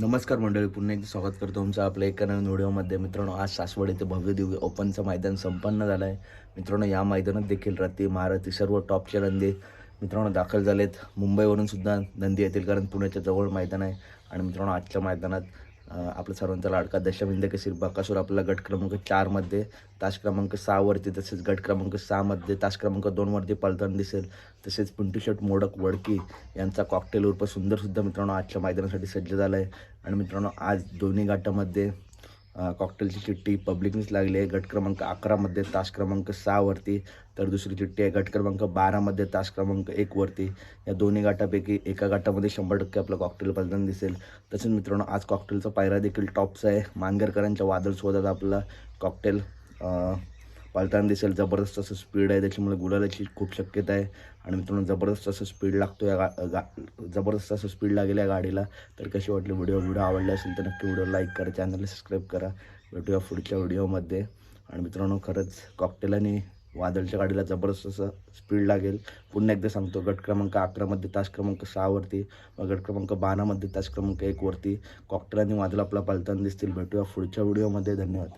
नमस्कार मंडळी पुन्हा एकदा स्वागत करतो तुमचं आपल्या एका नवीन व्हिडिओमध्ये मित्रांनो आज सासवड येथे भव्य दिव्य ओपनचं मैदान संपन्न झालं आहे मित्रांनो या मैदानात देखील रती महारथी सर्व टॉपचे नंदी मित्रांनो दाखल झालेत. मुंबईवरून सुद्धा नंदी येतील कारण पुण्याच्या जवळ मैदान आहे. आणि मित्रांनो आजच्या मैदानात आपला सर्वांचा लाडका दशमिंद केसरी बकासूर आपला गट क्रमांक चारमध्ये तास क्रमांक सहावरती तसेच गट क्रमांक सहामध्ये तास क्रमांक दोनवरती पळताना दिसेल. तसेच पिंटू शर्ट मोडक वडकी यांचा कॉकटेल उर्फ सुंदरसुद्धा मित्रांनो आजच्या मैदानासाठी सज्ज झाला आहे आणि मित्रांनो आज दोन्ही घाटामध्ये कॉकटेलची चिठ्ठी पब्लिकनीच लागली आहे. गट क्रमांक अकरामध्ये तास क्रमांक सहावरती तर दुसरी चिठ्ठी आहे गट क्रमांक बारामध्ये तास क्रमांक एकवरती या दोन्ही गाठापैकी एका गाठामध्ये शंभर टक्के आपलं कॉकटेल पलताना दिसेल. तसेच मित्रांनो आज कॉकटेलचा पायरा देखील टॉपचा आहे. मांगरकरांच्या वादळ शोधात आपला कॉकटेल पळताना दिसेल जबरदस्त असं स्पीड आहे. त्याच्यामुळे गुलालाची खूप शक्यता आहे. आणि मित्रांनो जबरदस्त असं स्पीड लागतो या गा गा जबरदस्त असं स्पीड लागेल या गाडीला. तर कशी वाटली व्हिडिओ व्हिडिओ आवडला असेल तर नक्की व्हिडिओ लाईक करा चॅनलला सबस्क्राईब करा. भेटूया पुढच्या व्हिडिओमध्ये आणि मित्रांनो खरंच कॉकटेल आणि वादळच्या गाडीला जबरदस्त असं स्पीड लागेल. पुन्हा एकदा सांगतो गट क्रमांक अकरामध्ये तास क्रमांक सहावरती मग गट क्रमांक बारामध्ये तास क्रमांक एकवरती कॉकटेल आणि वादळ आपला पालताना दिसतील. भेटूया पुढच्या व्हिडिओमध्ये धन्यवाद.